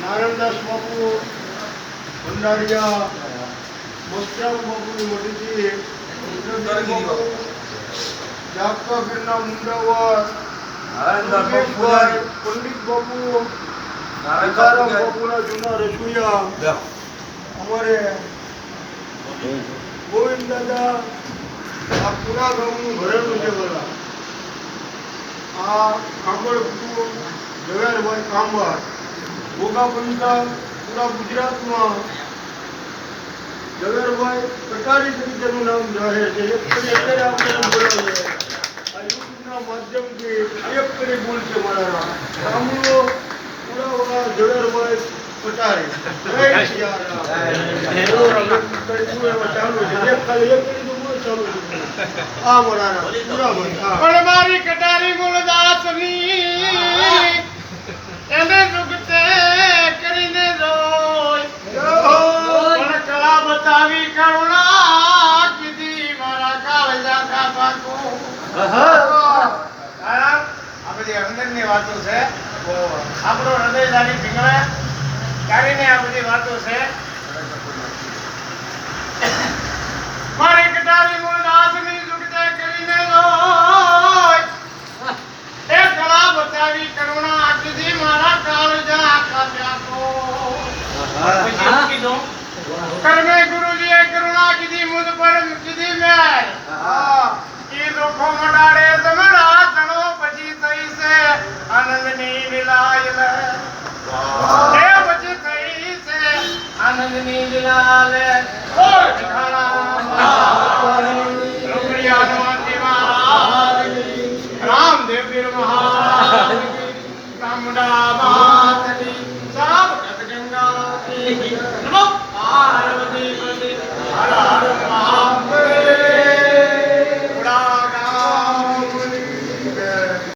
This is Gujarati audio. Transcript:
નારાયણદાસ બાપુ ભંડારિયા મસ્ત્રામ બાપુની મોટીથી જાગતા પીરના મુંડાવર પંડિત બાપુ તુકારામ બાપુના જૂના રસોઈયા અમારે ગોવિંદ દાદા આ પુરા ગામનું ઘરેલું છે બધા. આ ગુરુ ઝવેરભાઈ કાંબર ભોગા પંથા પૂરા ગુજરાતમાં. ઝવેરભાઈ કટારી તરીકેનું નામ જાહેર છે. એક અત્યારે આપણે એમ બોલાવીએ. આ યુટ્યુબના માધ્યમથી એક છે મારા. ઝવેરભાઈ ચાલુ છે. આ પૂરા મારી કટારી કરુણા કીધી મારા કાળજા કાપા આ બધી અંદરની વાતો છે. આપણો હૃદય સારી પીંગળે કાઢીને આ બધી વાતો છે મારી કટારી મૂળદાસની દુખતે કરીને જોઈ એ કળા બતાવી કરુણા કીધી મારા કાળજા કાપ્યા કો પછી શું કીધું કર્મે ગુરુજીએ મુજ પર કીધી મેર ઈ દુઃખો મટાડે તમારા ચણો પછી થઈ છે આનંદની લીલાય લે એ પછી થઈ છે આનંદની લીલા લે ઓ રામદેવ